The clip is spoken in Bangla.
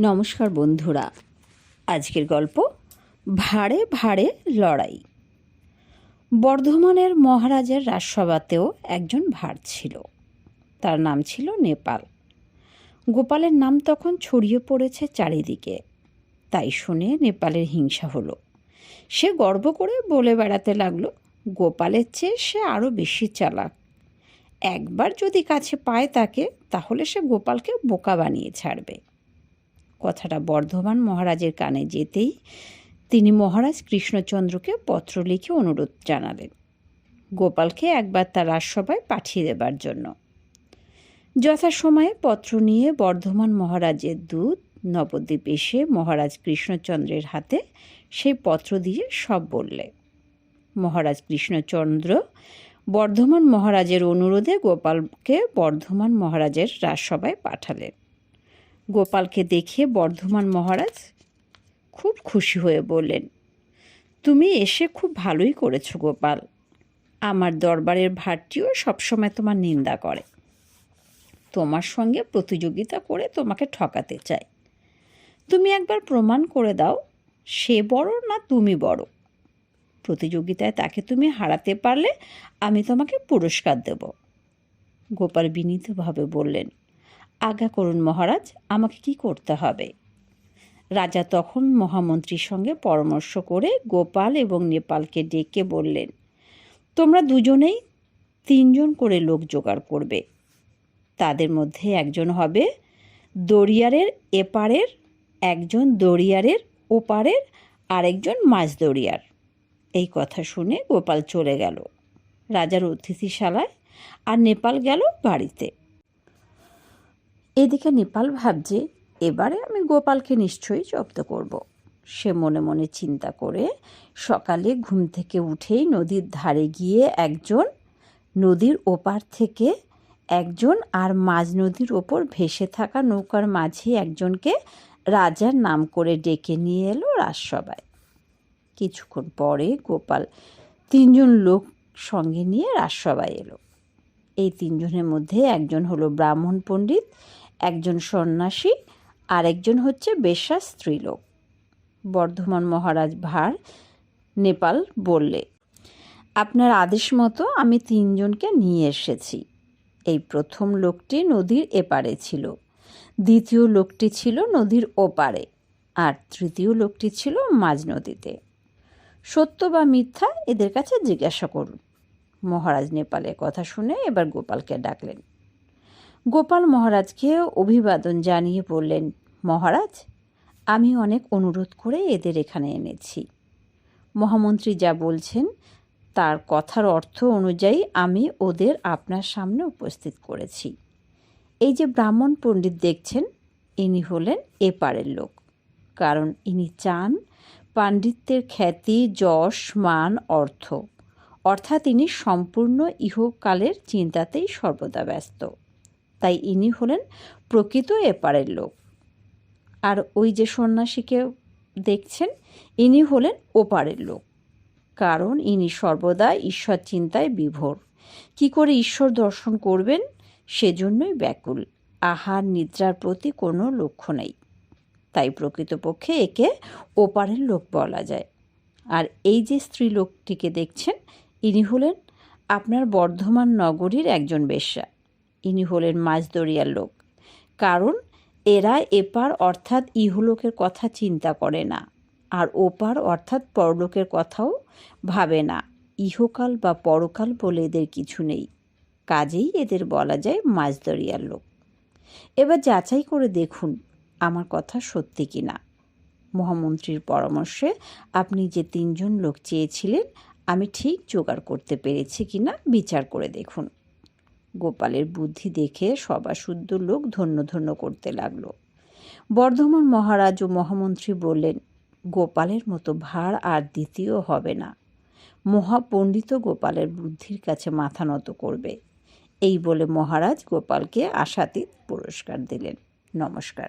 নমস্কার বন্ধুরা। আজকের গল্প, ভাড়ে ভাড়ে লড়াই। বর্ধমানের মহারাজের রাজসভাতেও একজন ভাড় ছিল। তার নাম ছিল নেপাল। গোপালের নাম তখন ছড়িয়ে পড়েছে চারিদিকে। তাই শুনে নেপালের হিংসা হলো। সে গর্ব করে বলে বেড়াতে লাগল, গোপালের চেয়ে সে আরও বেশি চালাক। একবার যদি কাছে পায় তাকে, তাহলে সে গোপালকে বোকা বানিয়ে ছাড়বে। কথাটা বর্ধমান মহারাজের কানে যেতেই তিনি মহারাজ কৃষ্ণচন্দ্রকে পত্র লিখে অনুরোধ জানালেন। গোপালকে একবার তার রাজসভায় পাঠিয়ে দেবার জন্য। যথাসময়ে পত্র নিয়ে বর্ধমান মহারাজের দূত নবদ্বীপ এসে মহারাজ কৃষ্ণচন্দ্রের হাতে সেই পত্র দিয়ে সব বললে। মহারাজ কৃষ্ণচন্দ্র বর্ধমান মহারাজের অনুরোধে গোপালকে বর্ধমান মহারাজের রাজসভায় পাঠালেন। গোপালকে দেখে বর্ধমান মহারাজ খুব খুশি হয়ে বললেন, তুমি এসে খুব ভালোই করেছ গোপাল। আমার দরবারের ভাটটিও সবসময় তোমার নিন্দা করে। তোমার সঙ্গে প্রতিযোগিতা করে তোমাকে ঠকাতে চায় তুমি একবার প্রমাণ করে দাও, সে বড় না তুমি বড়। প্রতিযোগিতায় তাকে তুমি হারাতে পারলে আমি তোমাকে পুরস্কার দেব। গোপাল বিনীতভাবে বললেন আজ্ঞা করুন মহারাজ, আমাকে কি করতে হবে? রাজা তখন মহামন্ত্রীর সঙ্গে পরামর্শ করে গোপাল এবং নেপালকে ডেকে বললেন, তোমরা দুজনেই তিনজন করে লোক জোগাড় করবে। তাদের মধ্যে একজন হবে দরিয়ারের এপারের, একজন দরিয়ারের ওপারের, আরেকজন মাছ দরিয়ার। এই কথা শুনে গোপাল চলে গেল। রাজার অতিথিশালায় আর নেপাল গেল বাড়িতে। এদিকে নেপাল ভাবছে, এবারে আমি গোপালকে নিশ্চয়ই জব্দ করব। সে মনে মনে চিন্তা করে সকালে ঘুম থেকে উঠেই নদীর ধারে গিয়ে একজন নদীর ওপার থেকে একজন আর মাঝ নদীর ওপর ভেসে থাকা নৌকার মাঝে একজনকে রাজার নাম করে ডেকে নিয়ে এলো রাজসভায় কিছুক্ষণ পরে গোপাল তিনজন লোক সঙ্গে নিয়ে রাজসভায় এলো এই তিনজনের মধ্যে একজন হলো ব্রাহ্মণ পণ্ডিত একজন সন্ন্যাসী আর একজন হচ্ছে বেশ্যা স্ত্রীলোক। বর্ধমান মহারাজ ভার, নেপাল বললে, আপনার আদেশ মতো আমি তিনজনকে নিয়ে এসেছি। এই প্রথম লোকটি নদীর এপারে ছিল, দ্বিতীয় লোকটি ছিল নদীর ওপারে, আর তৃতীয় লোকটি ছিল মাঝ নদীতে। সত্য বা মিথ্যা এদের কাছে জিজ্ঞাসা করুন। মহারাজ নেপালের কথা শুনে এবার গোপালকে ডাকলেন গোপাল মহারাজকে অভিবাদন জানিয়ে বললেন, মহারাজ, আমি অনেক অনুরোধ করে এদের এখানে এনেছি। মহামন্ত্রী যা বলছেন, তার কথার অর্থ অনুযায়ী আমি ওদের আপনার সামনে উপস্থিত করেছি। এই যে ব্রাহ্মণ পণ্ডিত দেখছেন, ইনি হলেন এপারের লোক। কারণ ইনি চান পাণ্ডিত্যের খ্যাতি, যশ, মান, অর্থ। অর্থাৎ ইনি সম্পূর্ণ ইহকালের চিন্তাতেই সর্বদা ব্যস্ত। তাই ইনি হলেন প্রকৃত এপারের লোক। আর ওই যে সন্ন্যাসীকে দেখছেন, ইনি হলেন ওপারের লোক। কারণ ইনি সর্বদা ঈশ্বর চিন্তায় বিভোর। কি করে ঈশ্বর দর্শন করবেন? সেজন্যই ব্যাকুল। আহার নিদ্রার প্রতি কোনো লক্ষ্য নেই। তাই প্রকৃতপক্ষে একে ওপারের লোক বলা যায়। আর এই যে স্ত্রী লোকটিকে দেখছেন, ইনি হলেন আপনার বর্ধমান নগরীর একজন বেশ্যা। ইনি হলেন মাঝদরিয়ার লোক। কারণ, এরা এপার অর্থাৎ ইহলোকের কথা চিন্তা করে না, আর ওপার অর্থাৎ পরলোকের কথাও ভাবে না। ইহকাল বা পরকাল বলে এদের কিছু নেই। কাজেই এদের বলা যায় মাঝদরিয়ার লোক। এবার যাচাই করে দেখুন আমার কথা সত্যি কি না। মহামন্ত্রীর পরামর্শে আপনি যে তিনজন লোক চেয়েছিলেন, আমি ঠিক জোগাড় করতে পেরেছি কি না বিচার করে দেখুন। গোপালের বুদ্ধি দেখে সবা শুদ্ধ লোক ধন্য ধন্য করতে লাগল। বর্ধমান মহারাজ ও মহামন্ত্রী বললেন, গোপালের মতো ভার আর দ্বিতীয় হবে না। মহাপণ্ডিত গোপালের বুদ্ধির কাছে মাথা নত করবে। এই বলে মহারাজ গোপালকে আশাতীত পুরস্কার দিলেন। নমস্কার।